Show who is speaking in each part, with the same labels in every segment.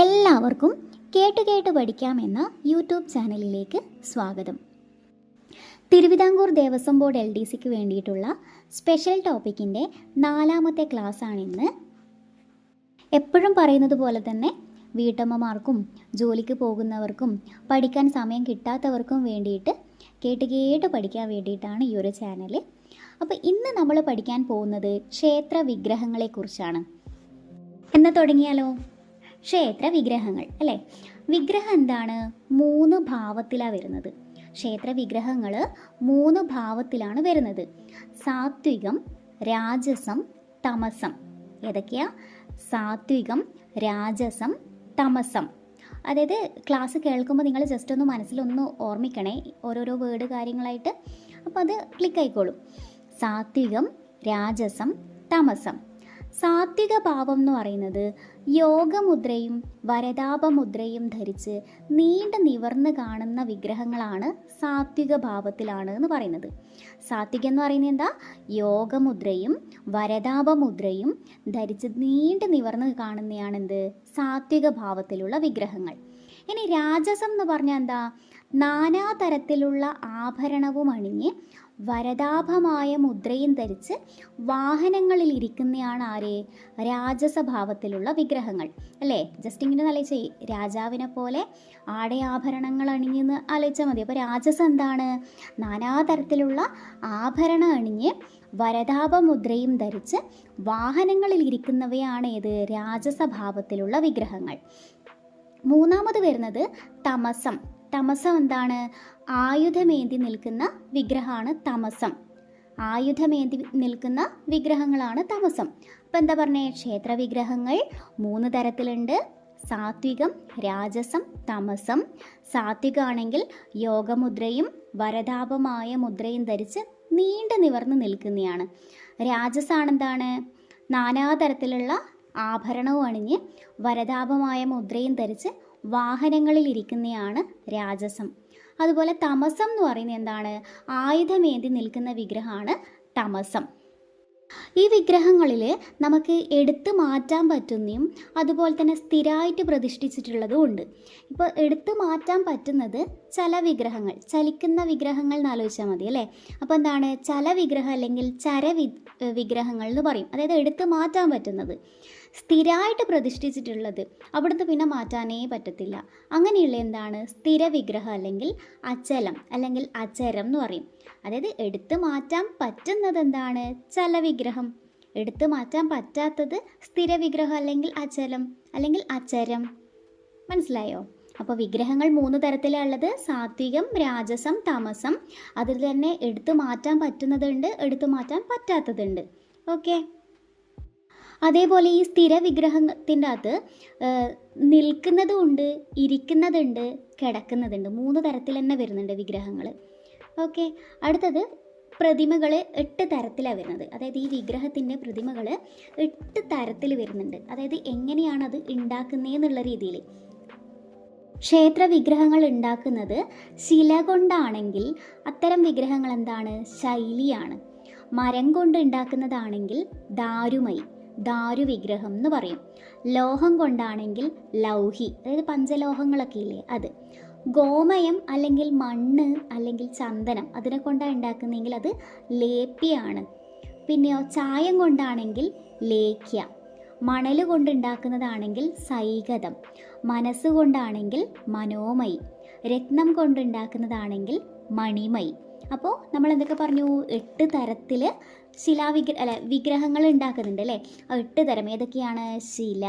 Speaker 1: എല്ലാവർക്കും കേട്ട് കേട്ട് പഠിക്കാമെന്ന യൂട്യൂബ് ചാനലിലേക്ക് സ്വാഗതം. Travancore Devaswom board L D സിക്ക് വേണ്ടിയിട്ടുള്ള സ്പെഷ്യൽ ടോപ്പിക്കിന്റെ നാലാമത്തെ ക്ലാസ്സാണിന്ന്. എപ്പോഴും പറയുന്നത് പോലെ തന്നെ വീട്ടമ്മമാർക്കും ജോലിക്ക് പോകുന്നവർക്കും പഠിക്കാൻ സമയം കിട്ടാത്തവർക്കും വേണ്ടിയിട്ട് കേട്ട് കേട്ട് പഠിക്കാൻ വേണ്ടിയിട്ടാണ് ഈ ഒരു ചാനൽ അപ്പോൾ ഇന്ന് നമ്മൾ പഠിക്കാൻ പോകുന്നത് ക്ഷേത്ര വിഗ്രഹങ്ങളെക്കുറിച്ചാണ്. എന്നാൽ തുടങ്ങിയാലോ? ക്ഷേത്ര വിഗ്രഹങ്ങൾ അല്ലേ? വിഗ്രഹം എന്താണ്? മൂന്ന് ഭാവത്തിലാണ് വരുന്നത്. ക്ഷേത്ര വിഗ്രഹങ്ങൾ മൂന്ന് ഭാവത്തിലാണ് വരുന്നത്. സാത്വികം രാജസം തമസം. ഏതൊക്കെയാ? സാത്വികം രാജസം തമസം. അതായത് ക്ലാസ് കേൾക്കുമ്പോൾ നിങ്ങൾ ജസ്റ്റ് ഒന്ന് മനസ്സിലൊന്ന് ഓർമ്മിക്കണേ ഓരോരോ വേർഡ് കാര്യങ്ങളായിട്ട്. അപ്പോൾ അത് ക്ലിക്ക് ആയിക്കോളും. സാത്വികം രാജസം തമസം. സാത്വിക ഭാവം എന്ന് പറയുന്നത് യോഗമുദ്രയും വരതാപമുദ്രയും ധരിച്ച് നീണ്ട നിവർന്ന് കാണുന്ന വിഗ്രഹങ്ങളാണ് സാത്വിക ഭാവത്തിലാണ് എന്ന് പറയുന്നത്. സാത്വികം എന്ന് പറയുന്നത് എന്താ? യോഗമുദ്രയും വരതാപമുദ്രയും ധരിച്ച് നീണ്ട നിവർന്ന് കാണുന്നതാണ് എന്ത് സാത്വിക ഭാവത്തിലുള്ള വിഗ്രഹങ്ങൾ. ഇനി രാജസം എന്ന് പറഞ്ഞാൽ എന്താ? നാനാതരത്തിലുള്ള ആഭരണവും അണിഞ്ഞ് വരതാഭമായ മുദ്രയും ധരിച്ച് വാഹനങ്ങളിൽ ഇരിക്കുന്നയാണ് ആര്? രാജസഭാവത്തിലുള്ള വിഗ്രഹങ്ങൾ. അല്ലേ? ജസ്റ്റ് ഇങ്ങനെ ആലോചിച്ച് രാജാവിനെ പോലെ ആടയാഭരണങ്ങൾ അണിഞ്ഞെന്ന് ആലോചിച്ചാൽ മതി. അപ്പോൾ രാജസ് എന്താണ്? നാനാതരത്തിലുള്ള ആഭരണം അണിഞ്ഞ് വരതാപമുദ്രയും ധരിച്ച് വാഹനങ്ങളിൽ ഇരിക്കുന്നവയാണ് ഏത്? രാജസഭാവത്തിലുള്ള വിഗ്രഹങ്ങൾ. മൂന്നാമത് വരുന്നത് തമസം. തമസം എന്താണ്? ആയുധമേന്തി നിൽക്കുന്ന വിഗ്രഹമാണ് തമസം. ആയുധമേന്തി നിൽക്കുന്ന വിഗ്രഹങ്ങളാണ് തമസം. അപ്പം എന്താ പറഞ്ഞേ? ക്ഷേത്ര വിഗ്രഹങ്ങൾ മൂന്ന് തരത്തിലുണ്ട്. സാത്വികം രാജസം തമസം. സാത്വികമാണെങ്കിൽ യോഗമുദ്രയും വരതാപമായ മുദ്രയും ധരിച്ച് നീണ്ടു നിവർന്ന് നിൽക്കുന്നതാണ് രാജസാണെന്താണ് നാനാതരത്തിലുള്ള ആഭരണവും അണിഞ്ഞ് വരതാപമായ മുദ്രയും ധരിച്ച് വാഹനങ്ങളിൽ ഇരിക്കുന്നതാണ് രാജസം. അതുപോലെ തമസം എന്ന് പറയുന്നത് എന്താണ്? ആയുധമേന്തി നിൽക്കുന്ന വിഗ്രഹമാണ് തമസം. ഈ വിഗ്രഹങ്ങളിൽ നമുക്ക് എടുത്തു മാറ്റാൻ പറ്റുന്നതും അതുപോലെ തന്നെ സ്ഥിരമായിട്ട് പ്രതിഷ്ഠിച്ചിട്ടുള്ളതും ഉണ്ട്. ഇപ്പോൾ എടുത്തു മാറ്റാൻ പറ്റുന്നത് ചല വിഗ്രഹങ്ങൾ ചലിക്കുന്ന വിഗ്രഹങ്ങൾ എന്ന് ആലോചിച്ചാൽ മതി അല്ലേ? അപ്പോൾ എന്താണ്? ചല വിഗ്രഹം അല്ലെങ്കിൽ ചര വിഗ്രഹങ്ങൾ എന്ന് പറയും. അതായത് എടുത്തു മാറ്റാൻ പറ്റുന്നത്. സ്ഥിരമായിട്ട് പ്രതിഷ്ഠിച്ചിട്ടുള്ളത് അവിടുന്ന് പിന്നെ മാറ്റാനേ പറ്റത്തില്ല. അങ്ങനെയുള്ള എന്താണ്? സ്ഥിര വിഗ്രഹം അല്ലെങ്കിൽ അചലം അല്ലെങ്കിൽ അചരം എന്ന് പറയും. അതായത് എടുത്തു മാറ്റാൻ പറ്റുന്നത് എന്താണ്? ചലവിഗ്രഹം. എടുത്ത് മാറ്റാൻ പറ്റാത്തത് സ്ഥിര വിഗ്രഹം അല്ലെങ്കിൽ അചലം അല്ലെങ്കിൽ അചരം. മനസ്സിലായോ? അപ്പോൾ വിഗ്രഹങ്ങൾ മൂന്ന് തരത്തിലുള്ളത് സാത്വികം രാജസം തമസം. അതിൽ തന്നെ എടുത്തു മാറ്റാൻ പറ്റുന്നതുണ്ട് എടുത്തു മാറ്റാൻ പറ്റാത്തതുണ്ട്. ഓക്കെ? അതേപോലെ ഈ സ്ഥിര വിഗ്രഹത്തിന്റെ അകത്ത് നിൽക്കുന്നതും ഉണ്ട് ഇരിക്കുന്നതുണ്ട് കിടക്കുന്നതുണ്ട്. മൂന്ന് തരത്തിൽ തന്നെ വരുന്നുണ്ട് വിഗ്രഹങ്ങൾ ഓക്കെ. അടുത്തത് പ്രതിമകൾ എട്ട് തരത്തിലാണ് വരുന്നത്. അതായത് ഈ വിഗ്രഹത്തിന്റെ പ്രതിമകൾ എട്ട് തരത്തിൽ വരുന്നുണ്ട്. അതായത് എങ്ങനെയാണ് അത് ഉണ്ടാക്കുന്നതെന്നുള്ള രീതിയിൽ ക്ഷേത്ര വിഗ്രഹങ്ങൾ ഉണ്ടാക്കുന്നത് ശില കൊണ്ടാണെങ്കിൽ അത്തരം വിഗ്രഹങ്ങൾ എന്താണ്? ശൈലിയാണ്. മരം കൊണ്ട് ഉണ്ടാക്കുന്നതാണെങ്കിൽ ദാരുമയി. ദാരു വിഗ്രഹം എന്ന് പറയും. ലോഹം കൊണ്ടാണെങ്കിൽ ലൗഹി അതായത് പഞ്ചലോഹങ്ങളൊക്കെ ഇല്ലേ അത്. ഗോമയം അല്ലെങ്കിൽ മണ്ണ് അല്ലെങ്കിൽ ചന്ദനം അതിനെ കൊണ്ടാണ് ഉണ്ടാക്കുന്നതെങ്കിൽ അത് ലേപ്യാണ് പിന്നെയോ ചായം കൊണ്ടാണെങ്കിൽ ലേഖ്യ മണൽ കൊണ്ടുണ്ടാക്കുന്നതാണെങ്കിൽ സൈകതം മനസ്സുകൊണ്ടാണെങ്കിൽ മനോമയി രത്നം കൊണ്ടുണ്ടാക്കുന്നതാണെങ്കിൽ മണിമയി. അപ്പോൾ നമ്മൾ എന്തൊക്കെ പറഞ്ഞു? എട്ട് തരത്തിൽ ശിലാവിഗ്ര അല്ല വിഗ്രഹങ്ങൾ ഉണ്ടാക്കുന്നുണ്ട് അല്ലേ? എട്ട് തരം ഏതൊക്കെയാണ്? ശില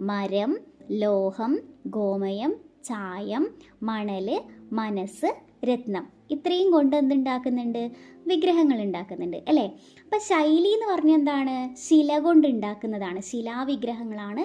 Speaker 1: മരം ലോഹം ഗോമയം ചായം മണൽ മനസ്സ് രത്നം. ഇത്രയും കൊണ്ട് എന്തുണ്ടാക്കുന്നുണ്ട് വിഗ്രഹങ്ങൾ ഉണ്ടാക്കുന്നുണ്ട് അല്ലേ? അപ്പം ശൈലി എന്ന് പറഞ്ഞാൽ എന്താണ്? ശില കൊണ്ട് ഉണ്ടാക്കുന്നതാണ്. ശിലാവിഗ്രഹങ്ങളാണ്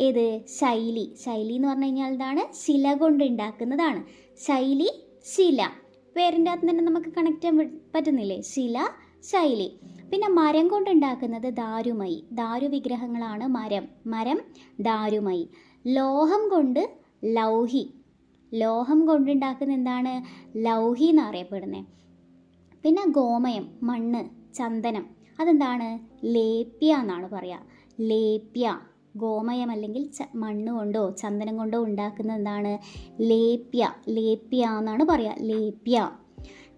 Speaker 1: ഏത്? ശൈലി. ശൈലി എന്ന് പറഞ്ഞു കഴിഞ്ഞാൽ എന്താണ്? ശില കൊണ്ട് ഉണ്ടാക്കുന്നതാണ്. ശൈലി ശില. പേരിന്റെ അകത്ത് തന്നെ നമുക്ക് കണക്ട് ചെയ്യാൻ പറ്റുന്നില്ലേ? ശില ശൈലി. പിന്നെ മരം കൊണ്ടുണ്ടാക്കുന്നത് ദാരുമയി. ദാരു വിഗ്രഹങ്ങളാണ് മരം. മരം ദാരുമയി. ലോഹം കൊണ്ട് ലൗഹി. ലോഹം കൊണ്ടുണ്ടാക്കുന്ന എന്താണ്? ലൗഹി എന്ന് അറിയപ്പെടുന്നത് പിന്നെ ഗോമയം മണ്ണ് ചന്ദനം. അതെന്താണ്? ലേപ്യ എന്നാണ് പറയുക ലേപ്യ. ഗോമയം അല്ലെങ്കിൽ മണ്ണ് കൊണ്ടോ ചന്ദനം കൊണ്ടോ ഉണ്ടാക്കുന്ന എന്താണ്? ലേപ്യ ലേപ്യ എന്നാണ് പറയുക ലേപ്യ.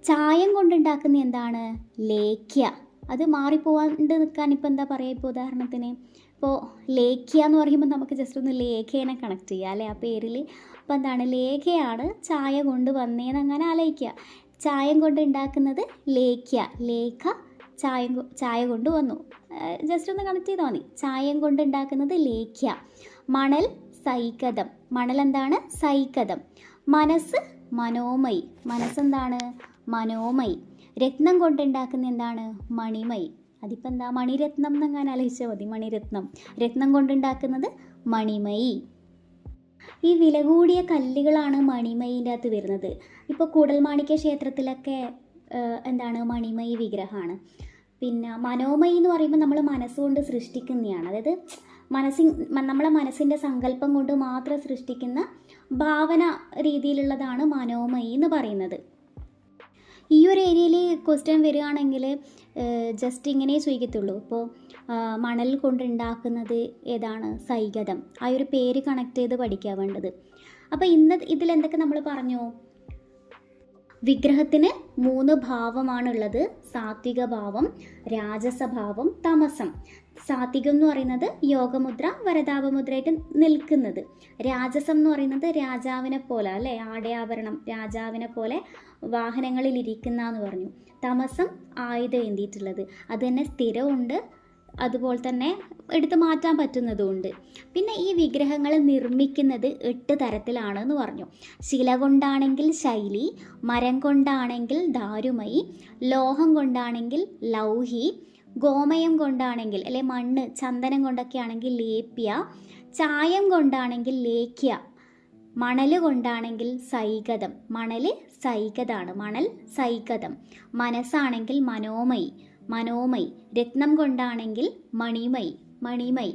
Speaker 1: ചായം കൊണ്ടുണ്ടാക്കുന്ന എന്താണ്? ലേഖ്യ. അത് മാറിപ്പോവാണ്ട് നിൽക്കാൻ ഇപ്പോൾ എന്താ പറയുക ഇപ്പോൾ ഉദാഹരണത്തിന്? ഇപ്പോൾ ലേഖ്യ എന്ന് പറയുമ്പോൾ നമുക്ക് ജസ്റ്റ് ഒന്ന് ലേഖേനെ കണക്ട് ചെയ്യുക അല്ലേ? ആ പേരിൽ അപ്പോൾ എന്താണ്? ലേഖയാണ് ചായ കൊണ്ട് വന്നേന്ന് അങ്ങനെ ആലോചിക്കുക. ചായം കൊണ്ട് ഉണ്ടാക്കുന്നത് ലേഖ്യ. ലേഖ ചായം ചായ കൊണ്ടുവന്നു ജസ്റ്റ് ഒന്ന് കണക്ട് ചെയ്താൽ മതി. ചായം കൊണ്ട് ഉണ്ടാക്കുന്നത് ലേഖ്യ. മണൽ സൈകതം മണൽ എന്താണ്? സൈകതം മനസ്സ് മനോമയി. മനസ്സെന്താണ് മനോമയി. രത്നം കൊണ്ടുണ്ടാക്കുന്ന എന്താണ്? മണിമയി. അതിപ്പോൾ എന്താ? മണിരത്നം എന്നങ്ങാൻ ആലോചിച്ചാൽ മതി. മണിരത്നം. രത്നം കൊണ്ടുണ്ടാക്കുന്നത് മണിമയി. ഈ വില കൂടിയ കല്ലുകളാണ് മണിമയിന്റെ അകത്ത് വരുന്നത്. ഇപ്പോൾ കൂടൽമാണിക്യ ക്ഷേത്രത്തിലൊക്കെ എന്താണ് മണിമയി വിഗ്രഹമാണ് പിന്നെ മനോമയി എന്ന് പറയുമ്പോൾ നമ്മൾ മനസ്സുകൊണ്ട് സൃഷ്ടിക്കുന്നതാണ് അതായത് മനസ്സി നമ്മളെ മനസ്സിന്റെ സങ്കല്പം കൊണ്ട് മാത്രം സൃഷ്ടിക്കുന്ന ഭാവന രീതിയിലുള്ളതാണ് മനോമയി എന്ന് പറയുന്നത്. ഈ ഒരു ഏരിയയിൽ ക്വസ്റ്റ്യൻ വരികയാണെങ്കിൽ ജസ്റ്റ് ഇങ്ങനെ ചോദിക്കത്തുള്ളൂ. ഇപ്പോൾ മണൽ കൊണ്ടുണ്ടാക്കുന്നത് ഏതാണ്? സൈഗതം. ആ ഒരു പേര് കണക്ട് ചെയ്ത് പഠിക്കാൻ വേണ്ടത്. അപ്പോൾ ഇന്ന് ഇതിലെന്തൊക്കെ നമ്മൾ പറഞ്ഞു? വിഗ്രഹത്തിന് മൂന്ന് ഭാവമാണുള്ളത്. സാത്വിക ഭാവം രാജസഭാവം തമസം. സാത്വികം എന്ന് പറയുന്നത് യോഗമുദ്ര വരതാപമുദ്രയായിട്ട് നിൽക്കുന്നത്. രാജസം എന്ന് പറയുന്നത് രാജാവിനെ പോലെ അല്ലെ? ആടയാഭരണം രാജാവിനെ പോലെ വാഹനങ്ങളിൽ ഇരിക്കുന്ന എന്ന് പറഞ്ഞു. തമസം ആയുധം എന്തിയിട്ടുള്ളത് അത് തന്നെ സ്ഥിരമുണ്ട് അതുപോലെ തന്നെ എടുത്തു മാറ്റാൻ പറ്റുന്നതുമുണ്ട്. പിന്നെ ഈ വിഗ്രഹങ്ങൾ നിർമ്മിക്കുന്നത് എട്ട് തരത്തിലാണെന്ന് പറഞ്ഞു. ശില കൊണ്ടാണെങ്കിൽ ശൈലി മരം കൊണ്ടാണെങ്കിൽ ദാരുമൈ ലോഹം കൊണ്ടാണെങ്കിൽ ലൗഹി ഗോമയം കൊണ്ടാണെങ്കിൽ അല്ലെ മണ്ണ് ചന്ദനം കൊണ്ടൊക്കെ ആണെങ്കിൽ ലേപ്യ ചായം കൊണ്ടാണെങ്കിൽ ലേഖ്യ മണൽ കൊണ്ടാണെങ്കിൽ സൈകതം മണൽ സൈകതാണ് മണൽ സൈകതം മനസ്സാണെങ്കിൽ മനോമയി മനോമയി. രത്നം കൊണ്ടാണെങ്കിൽ മണിമയി. മണിമയി.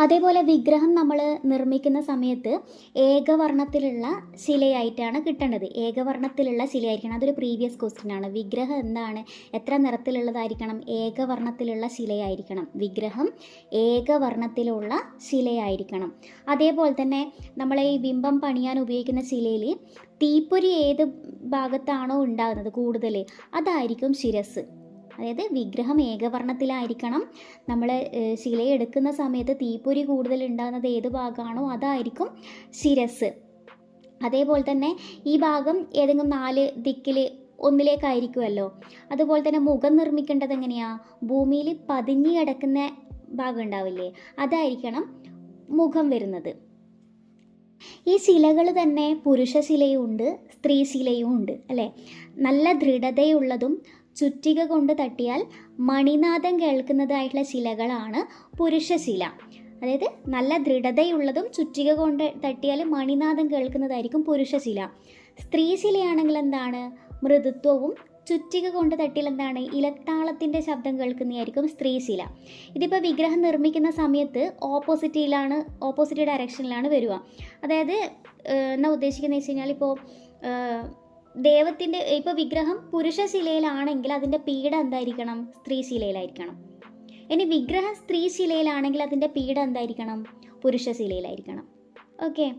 Speaker 1: അതേപോലെ വിഗ്രഹം നമ്മൾ നിർമ്മിക്കുന്ന സമയത്ത് ഏകവർണത്തിലുള്ള ശിലയായിട്ടാണ് കിട്ടേണ്ടത്. ഏകവർണത്തിലുള്ള ശിലയായിരിക്കണം. അതൊരു പ്രീവിയസ് ക്വസ്റ്റ്യൻ ആണ്. വിഗ്രഹം എന്താണ്? എത്ര നിറത്തിലുള്ളതായിരിക്കണം? ഏകവർണത്തിലുള്ള ശിലയായിരിക്കണം. വിഗ്രഹം ഏകവർണത്തിലുള്ള ശിലയായിരിക്കണം. അതേപോലെ തന്നെ നമ്മൾ ഈ ബിംബം പണിയാൻ ഉപയോഗിക്കുന്ന ശിലയിൽ തീപ്പൊരി ഏത് ഭാഗത്താണോ ഉണ്ടാകുന്നത് കൂടുതൽ അതായിരിക്കും ശിരസ്. അതായത് വിഗ്രഹം ഏകവർണത്തിലായിരിക്കണം. നമ്മൾ ശിലയെടുക്കുന്ന സമയത്ത് തീപ്പൊരി കൂടുതൽ ഉണ്ടാകുന്നത് ഏത് ഭാഗമാണോ അതായിരിക്കും ശിരസ് അതേപോലെ തന്നെ ഈ ഭാഗം ഏതെങ്കിലും നാല് ദിക്കിൽ ഒന്നിലേക്കായിരിക്കുമല്ലോ. അതുപോലെ തന്നെ മുഖം നിർമ്മിക്കേണ്ടത് എങ്ങനെയാണ് ഭൂമിയിൽ പതിഞ്ഞു കിടക്കുന്ന ഭാഗം ഉണ്ടാവില്ലേ? അതായിരിക്കണം മുഖം വരുന്നത്. ഈ ശിലകൾ തന്നെ പുരുഷ ശിലയും ഉണ്ട് സ്ത്രീ ശിലയും ഉണ്ട് അല്ലേ? നല്ല ദൃഢതയുള്ളതും ചുറ്റിക കൊണ്ട് തട്ടിയാൽ മണിനാദം കേൾക്കുന്നതായിട്ടുള്ള ശിലകളാണ് പുരുഷശില. അതായത് നല്ല ദൃഢതയുള്ളതും ചുറ്റിക കൊണ്ട് തട്ടിയാൽ മണിനാദം കേൾക്കുന്നതായിരിക്കും പുരുഷശില. സ്ത്രീശിലയാണെങ്കിൽ എന്താണ്? മൃദുത്വവും ചുറ്റിക കൊണ്ട് തട്ടിയാൽ എന്താണ്? ഇലത്താളത്തിന്റെ ശബ്ദം കേൾക്കുന്നതായിരിക്കും സ്ത്രീശില. ഇതിപ്പോൾ വിഗ്രഹം നിർമ്മിക്കുന്ന സമയത്ത് ഓപ്പോസിറ്റിലാണ് ഓപ്പോസിറ്റ് ഡയറക്ഷനിലാണ് വരിക. അതായത് എന്നാ ഉദ്ദേശിക്കുന്നത് വെച്ച് കഴിഞ്ഞാൽ ഇപ്പോൾ ദൈവത്തിന്റെ ഇപ്പോൾ വിഗ്രഹം പുരുഷശിലയിലാണെങ്കിൽ അതിന്റെ പീഠ എന്തായിരിക്കണം? സ്ത്രീശിലയിലായിരിക്കണം. ഇനി വിഗ്രഹം സ്ത്രീശിലയിലാണെങ്കിൽ അതിന്റെ പീഠ എന്തായിരിക്കണം? പുരുഷശിലയിലായിരിക്കണം. ഓക്കെ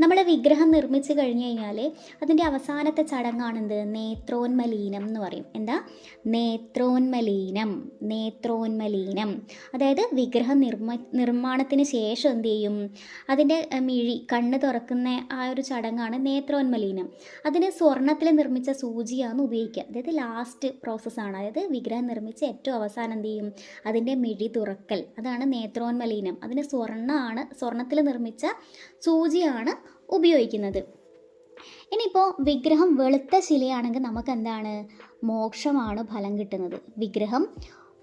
Speaker 1: നമ്മൾ വിഗ്രഹം നിർമ്മിച്ച് കഴിഞ്ഞു കഴിഞ്ഞാൽ അതിന്റെ അവസാനത്തെ ചടങ്ങാണെന്ത്? നേത്രോന്മലീനം എന്ന് പറയും. എന്താ? നേത്രോന്മലീനം. നേത്രോന്മലീനം. അതായത് വിഗ്രഹ നിർമ്മ നിർമ്മാണത്തിന് ശേഷം എന്ത് ചെയ്യും? അതിന്റെ മിഴി കണ്ണ് തുറക്കുന്ന ആ ഒരു ചടങ്ങാണ് നേത്രോന്മലീനം. അതിന് സ്വർണത്തിൽ നിർമ്മിച്ച സൂചിയാണ് ഉപയോഗിക്കുക. അതായത് ലാസ്റ്റ് പ്രോസസ്സാണ് അതായത് വിഗ്രഹം നിർമ്മിച്ച് ഏറ്റവും അവസാനം എന്ത് ചെയ്യും? അതിന്റെ മിഴി തുറക്കൽ. അതാണ് നേത്രോന്മലീനം. അതിന് സ്വർണമാണ് സ്വർണത്തിൽ നിർമ്മിച്ച സൂചിയാണ് ഉപയോഗിക്കുന്നത്. ഇനിയിപ്പോൾ വിഗ്രഹം വെളുത്ത ശിലയാണെങ്കിൽ നമുക്ക് എന്താണ് മോക്ഷമാണ് ഫലം കിട്ടുന്നത്. വിഗ്രഹം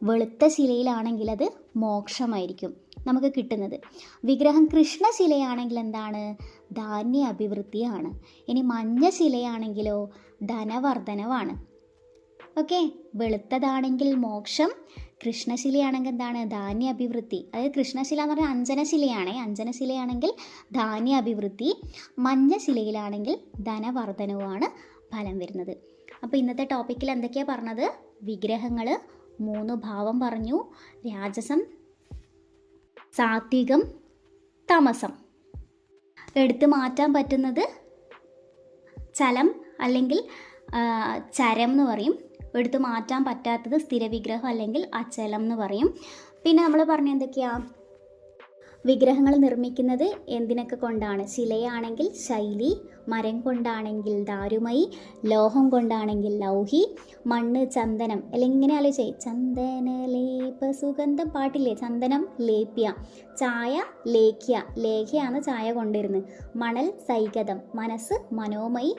Speaker 1: വെളുത്ത ശിലയിലാണെങ്കിൽ അത് മോക്ഷമായിരിക്കും നമുക്ക് കിട്ടുന്നത്. വിഗ്രഹം കൃഷ്ണശിലയാണെങ്കിൽ എന്താണ്? ധാന്യ അഭിവൃദ്ധിയാണ്. ഇനി മഞ്ഞ ശിലയാണെങ്കിലോ ധനവർദ്ധനവാണ്. ഓക്കെ വെളുത്തതാണെങ്കിൽ മോക്ഷം കൃഷ്ണശിലയാണെങ്കിൽ എന്താണ്? ധാന്യ അഭിവൃദ്ധി അതായത് കൃഷ്ണശില എന്ന് പറഞ്ഞാൽ അഞ്ജനശിലയാണേ. അഞ്ജനശിലയാണെങ്കിൽ ധാന്യ അഭിവൃദ്ധി മഞ്ഞശിലയിലാണെങ്കിൽ ധനവർദ്ധനവുമാണ് ഫലം വരുന്നത്. അപ്പോൾ ഇന്നത്തെ ടോപ്പിക്കിൽ എന്തൊക്കെയാണ് പറഞ്ഞത്? വിഗ്രഹങ്ങൾ മൂന്ന് ഭാവം പറഞ്ഞു. രാജസം സാത്വികം തമസം. എടുത്തു മാറ്റാൻ പറ്റുന്നത് ചലം അല്ലെങ്കിൽ ചരം എന്ന് പറയും. എടുത്തു മാറ്റാൻ പറ്റാത്തത് സ്ഥിരവിഗ്രഹം അല്ലെങ്കിൽ അച്ചലം എന്ന് പറയും. പിന്നെ നമ്മൾ പറഞ്ഞ എന്തൊക്കെയാ? വിഗ്രഹങ്ങൾ നിർമ്മിക്കുന്നത് എന്തിനൊക്കെ കൊണ്ടാണ്? ശിലയാണെങ്കിൽ ശൈലി മരം കൊണ്ടാണെങ്കിൽ ദാരുമയി ലോഹം കൊണ്ടാണെങ്കിൽ ലൗഹി മണ്ണ് ചന്ദനം അല്ലെങ്കിൽ ഇങ്ങനെ ആലോചിച്ചേ ചന്ദന ലേപ സുഗന്ധം പാട്ടില്ലേ? ചന്ദനം ലേപ്യ ചായ ലേഖ്യ. ലേഖയാണ് ചായ കൊണ്ടിരുന്നത് മണൽ സൈകതം മനസ്സ് മനോമൈ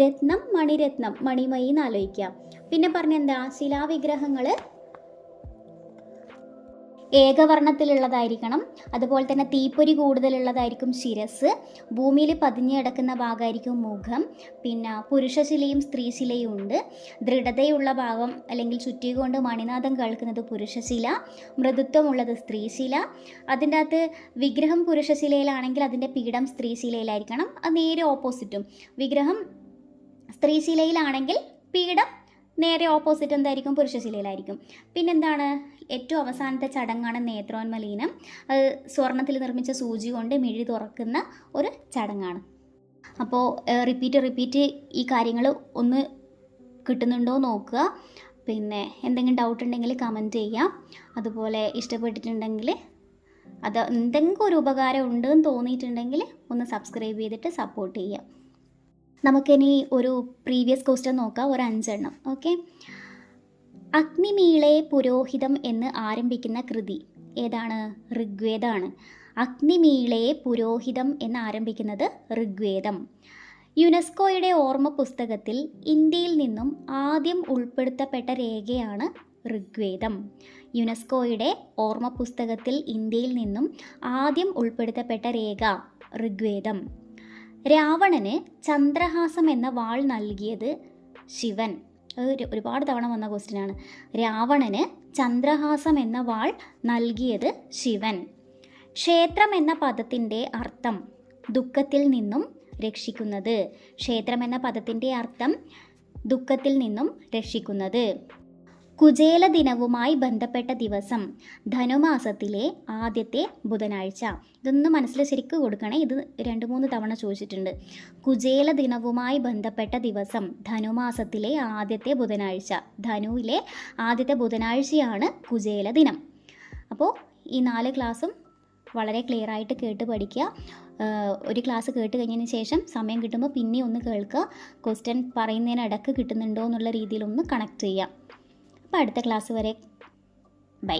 Speaker 1: രത്നം മണിരത്നം. മണിമയി എന്ന് ആലോചിക്കുക. പിന്നെ പറഞ്ഞെന്താ ശിലാവിഗ്രഹങ്ങൾ ഏകവർണത്തിലുള്ളതായിരിക്കണം. അതുപോലെ തന്നെ തീപ്പൊരി കൂടുതലുള്ളതായിരിക്കും ശിരസ്. ഭൂമിയിൽ പതിഞ്ഞു കിടക്കുന്ന ഭാഗമായിരിക്കും മുഖം. പിന്നെ പുരുഷശിലയും സ്ത്രീശിലയും ഉണ്ട്. ദൃഢതയുള്ള ഭാഗം അല്ലെങ്കിൽ ചുറ്റി കൊണ്ട് മണിനാഥം കേൾക്കുന്നത് പുരുഷശില. മൃദുത്വമുള്ളത് സ്ത്രീശില. അതിന്റെ അകത്ത് വിഗ്രഹം പുരുഷശിലയിലാണെങ്കിൽ അതിന്റെ പീഠം സ്ത്രീശിലയിലായിരിക്കണം. അത് നേരെ ഓപ്പോസിറ്റും വിഗ്രഹം സ്ത്രീശിലയിലാണെങ്കിൽ പീഠം നേരെ ഓപ്പോസിറ്റ് എന്തായിരിക്കും? പുരുഷശിലയിലായിരിക്കും. പിന്നെന്താണ്? ഏറ്റവും അവസാനത്തെ ചടങ്ങാണ് നേത്രോന്മലീനം. അത് സ്വർണത്തിൽ നിർമ്മിച്ച സൂചി കൊണ്ട് മിഴി തുറക്കുന്ന ഒരു ചടങ്ങാണ്. അപ്പോൾ റിപ്പീറ്റ് റിപ്പീറ്റ് ഈ കാര്യങ്ങൾ ഒന്ന് കിട്ടുന്നുണ്ടോ നോക്കുക. പിന്നെ എന്തെങ്കിലും ഡൗട്ട് ഉണ്ടെങ്കിൽ കമന്റ് ചെയ്യാം. അതുപോലെ ഇഷ്ടപ്പെട്ടിട്ടുണ്ടെങ്കിൽ അത് എന്തെങ്കിലും ഒരു ഉപകാരം ഉണ്ടെന്ന് തോന്നിയിട്ടുണ്ടെങ്കിൽ ഒന്ന് സബ്സ്ക്രൈബ് ചെയ്തിട്ട് സപ്പോർട്ട് ചെയ്യാം നമുക്കിനി ഒരു പ്രീവിയസ് ക്വസ്റ്റ്യൻ നോക്കാം ഒരു അഞ്ചെണ്ണം ഓക്കെ അഗ്നിമീളെ പുരോഹിതം എന്ന് ആരംഭിക്കുന്ന കൃതി ഏതാണ്? ഋഗ്വേദമാണ് അഗ്നിമീളെ പുരോഹിതം എന്ന് ആരംഭിക്കുന്നത് ഋഗ്വേദം. യുനെസ്കോയുടെ ഓർമ്മ പുസ്തകത്തിൽ ഇന്ത്യയിൽ നിന്നും ആദ്യം ഉൾപ്പെടുത്തപ്പെട്ട രേഖയാണ് ഋഗ്വേദം. യുനെസ്കോയുടെ ഓർമ്മ പുസ്തകത്തിൽ ഇന്ത്യയിൽ നിന്നും ആദ്യം ഉൾപ്പെടുത്തപ്പെട്ട രേഖ ഋഗ്വേദം. രാവണന് ചന്ദ്രഹാസം എന്ന വാൾ നൽകിയത് ശിവൻ. അത് ഒരുപാട് തവണ വന്ന ക്വസ്റ്റ്യൻ ആണ്. രാവണന് ചന്ദ്രഹാസം എന്ന വാൾ നൽകിയത് ശിവൻ. ക്ഷേത്രം എന്ന പദത്തിന്റെ അർത്ഥം ദുഃഖത്തിൽ നിന്നും രക്ഷിക്കുന്നത്. ക്ഷേത്രം എന്ന പദത്തിന്റെ അർത്ഥം ദുഃഖത്തിൽ നിന്നും രക്ഷിക്കുന്നത്. കുചേല ദിനവുമായി ബന്ധപ്പെട്ട ദിവസം ധനുമാസത്തിലെ ആദ്യത്തെ ബുധനാഴ്ച. ഇതൊന്ന് മനസ്സിൽ ശരിക്കും കൊടുക്കണേ. ഇത് രണ്ട് മൂന്ന് തവണ ചോദിച്ചിട്ടുണ്ട്. കുചേല ദിനവുമായി ബന്ധപ്പെട്ട ദിവസം ധനുമാസത്തിലെ ആദ്യത്തെ ബുധനാഴ്ച. ധനുവിലെ ആദ്യത്തെ ബുധനാഴ്ചയാണ് കുചേല ദിനം അപ്പോൾ ഈ നാല് ക്ലാസ്സും വളരെ ക്ലിയർ ആയിട്ട് കേട്ട് പഠിക്കുക. ഒരു ക്ലാസ് കേട്ട് കഴിഞ്ഞതിന് ശേഷം സമയം കിട്ടുമ്പോൾ പിന്നെ ഒന്ന് കേൾക്കുക. ക്വസ്റ്റ്യൻ പറയുന്നതിനിടക്ക് കിട്ടുന്നുണ്ടോ എന്നുള്ള രീതിയിലൊന്ന് കണക്ട് ചെയ്യാം അപ്പോൾ അടുത്ത ക്ലാസ് വരെ. ബൈ